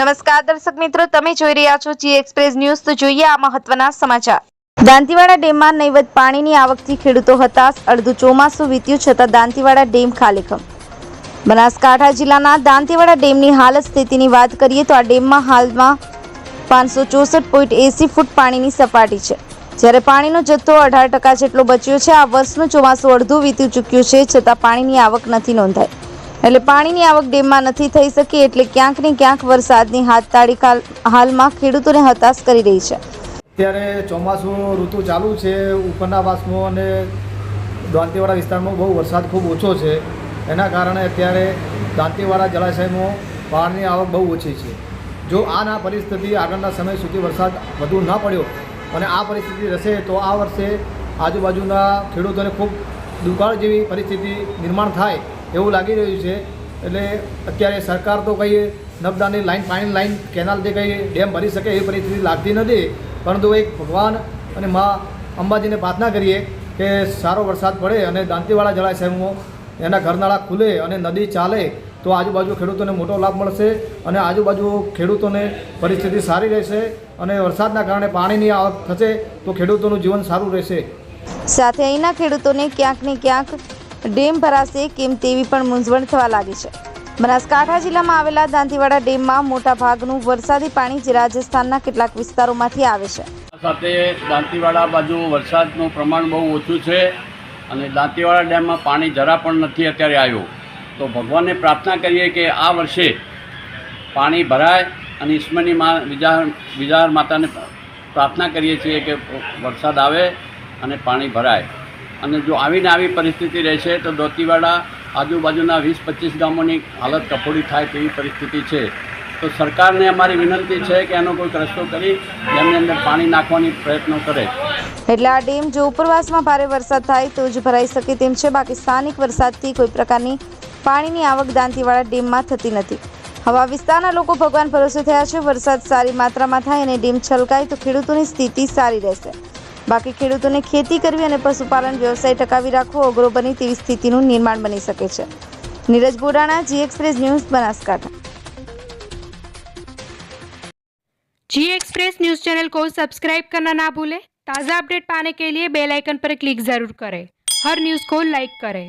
નમસ્કાર દર્શક મિત્રો, તમે જોઈ રહ્યા છો જી એક્સપ્રેસ ન્યૂઝ તો જોઈએ આ મહત્વના સમાચાર. દાંતીવાડા ડેમમાં નૈવત પાણીની આવકથી ખેડૂતો હતાશ. અડધું ચોમાસું વીત્યું છતાં દાંતીવાડા ડેમ ખાલીખમ બનાસકાંઠા જિલ્લાના દાંતીવાડા ડેમની હાલ સ્થિતિની વાત કરીએ તો આ ડેમમાં હાલમાં પાંચસો ચોસઠ પોઈન્ટ એસી ફૂટ પાણીની સપાટી છે. જ્યારે પાણીનો જથ્થો અઢાર ટકા જેટલો બચ્યો છે, આ વર્ષનું ચોમાસું અડધું વીતી ચૂક્યું છે, છતાં પાણીની આવક નથી નોંધાઈ. એટલે પાણીની આવક ડેમમાં નથી થઈ શકી, એટલે ક્યાંક ને ક્યાંક વરસાદની હાથતાળી હાલમાં ખેડૂતોને હતાશ કરી રહી છે. અત્યારે ચોમાસું ઋતુ ચાલુ છે, ઉપરના વાસમાં અને દાંતીવાડા વિસ્તારમાં બહુ વરસાદ ખૂબ ઓછો છે. એના કારણે અત્યારે દાંતીવાડા જળાશયમાં પાણીની આવક બહુ ઓછી છે. જો આ ના પરિસ્થિતિ આગળના સમય સુધી વરસાદ વધુ ન પડ્યો અને આ પરિસ્થિતિ રહેશે, તો આ વર્ષે આજુબાજુના ખેડૂતોને ખૂબ દુકાળ જેવી પરિસ્થિતિ નિર્માણ થાય. એવું લાગી રહ્યું છે. એટલે અત્યારે સરકાર તો કંઈ નર્મદાની લાઈન પાણી લાઈન કેનાલથી કંઈ ડેમ ભરી શકે એવી પરિસ્થિતિ લાગતી નથી. પરંતુ એક ભગવાન અને મા અંબાજીને પ્રાર્થના કરીએ કે સારો વરસાદ પડે અને દાંતીવાડા જળાશયમાં એના ઘરનાળા ખુલે અને નદી ચાલે, તો આજુબાજુ ખેડૂતોને મોટો લાભ મળશે અને આજુબાજુ ખેડૂતોને પરિસ્થિતિ સારી રહેશે અને વરસાદના કારણે પાણીની આવક થશે, તો ખેડૂતોનું જીવન સારું રહેશે. સાથે અહીંના ખેડૂતોને ક્યાંક ને ક્યાંક ડેમ ભરાશે કેમ તેવી પણ મૂંઝવણ થવા લાગી છે. બનાસકાંઠા જિલ્લામાં આવેલા દાંતીવાડા ડેમમાં મોટા ભાગનું વરસાદી પાણી જે રાજસ્થાનના કેટલાક વિસ્તારોમાંથી આવે છે. સાથે દાંતીવાડા બાજુ વરસાદનું પ્રમાણ બહુ ઓછું છે અને દાંતીવાડા ડેમમાં પાણી જરા પણ નથી અત્યારે આવ્યું. તો ભગવાનને પ્રાર્થના કરીએ કે આ વર્ષે પાણી ભરાય અને ઈશ્વરની મા, બીજા વિજાર માતાને પ્રાર્થના કરીએ છીએ કે વરસાદ આવે અને પાણી ભરાય. અને જો આવીને આવી પરિસ્થિતિ રહેશે તો દોતીવાડા આજુબાજુના વીસ, પચીસ ગામોની હાલત કફોડી થાય તેવી પરિસ્થિતિ છે. તો સરકારને અમારી વિનંતી છે કે એનો કોઈક રસ્તો કરી એમની અંદર પાણી નાખવાની પ્રયત્નો કરે. એટલે આ ડેમ જો ઉપરવાસમાં ભારે વરસાદ થાય તો જ ભરાઈ શકે તેમ છે. બાકી સ્થાનિક વરસાદથી કોઈ પ્રકારની પાણીની આવક દાંતીવાડા ડેમમાં થતી નથી. હવા વિસ્તારના લોકો ભગવાન ભરોસે થયા છે. વરસાદ સારી માત્રામાં થાય અને ડેમ છલકાય તો ખેડૂતોની સ્થિતિ સારી રહેશે. બાકી ખેડૂતોને ખેતી કરવી અને પશુપાલન વ્યવસાય ટકાવી રાખવો અઘરો બની તેવી સ્થિતિનું નિર્માણ બની શકે છે Neeraj Bodana G express news Banaskantha G express news channel को सब्सक्राइब करना ना भूलें ताज़ा अपडेट पाने के लिए बेल आइकन पर क्लिक ज़रूर करें हर न्यूज़ को लाइक करें